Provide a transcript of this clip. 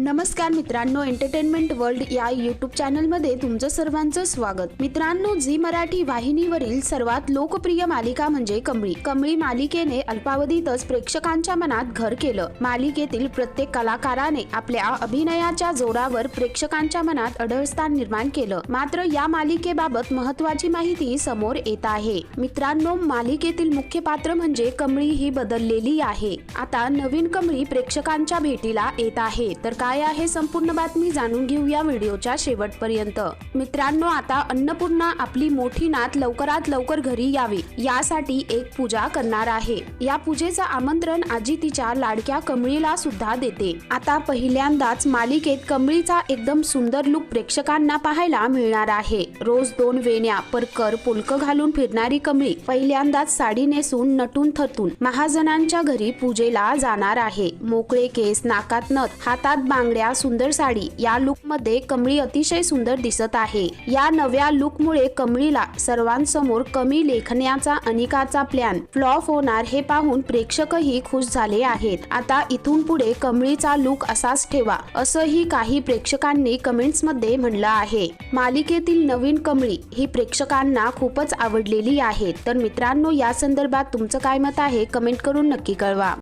नमस्कार मित्रांनो entertainment world या यूट्यूब चॅनलमध्ये तुमचं सर्वांचं स्वागत. मित्रांनो झी मराठी वाहिनीवरील सर्वात लोकप्रिय मालिका म्हणजे कमळी. कमळी मालिकेने अल्पावधीतच प्रेक्षकांच्या मनात घर केलं. मालिकेतील प्रत्येक कलाकाराने आपल्या अभिनयाच्या जोरावर प्रेक्षकांच्या मनात अढळस्थान निर्माण केलं. मात्र या मालिकेबाबत महत्वाची माहिती समोर येत आहे. मित्रांनो मालिकेतील मुख्य पात्र म्हणजे कमळी ही बदललेली आहे. आता नवीन कमळी प्रेक्षकांच्या भेटीला येत आहे. तर का काय आहे संपूर्ण बातमी जाणून घेऊया व्हिडिओच्या शेवटपर्यंत. मित्रांनो आता अन्नपूर्णा आपली मोठी नात लवकरात लवकर घरी यावी. यासाठी एक पूजा करणार आहे. या पूजेचं आमंत्रण आजी तिच्या लाडक्या कमळीला सुद्धा देते. आता पहिल्यांदाच मालिकेत कमळीचा एकदम सुंदर लुक प्रेक्षकांना पाहायला मिळणार आहे. रोज दोन वेण्या परकर पुलक घालून फिरणारी कमळी पहिल्यांदाच साडी नेसून नटून थटून महाजनांच्या घरी पूजेला जाणार आहे. मोकळे केस नाकात नथ हातात बांगड्या सुंदर साडी या लुकमध्ये कमळी अतिशय सुंदर दिसत आहे. या नव्या लुकमुळे कमळीला सर्वांसमोर कमी लेखण्याचा अनिकाचा प्लॅन फ्लॉप होणार हे पाहून प्रेक्षकही खुश झाले आहेत. आता इथून पुढे कमळीचा लुक असाच ठेवा असंही काही प्रेक्षकांनी कमेंट्समध्ये म्हणलं आहे. मालिकेतील नवीन कमळी ही प्रेक्षकांना खूपच आवडलेली आहे. तर मित्रांनो या संदर्भात तुमचं काय मत आहे? कमेंट करून नक्की कळवा.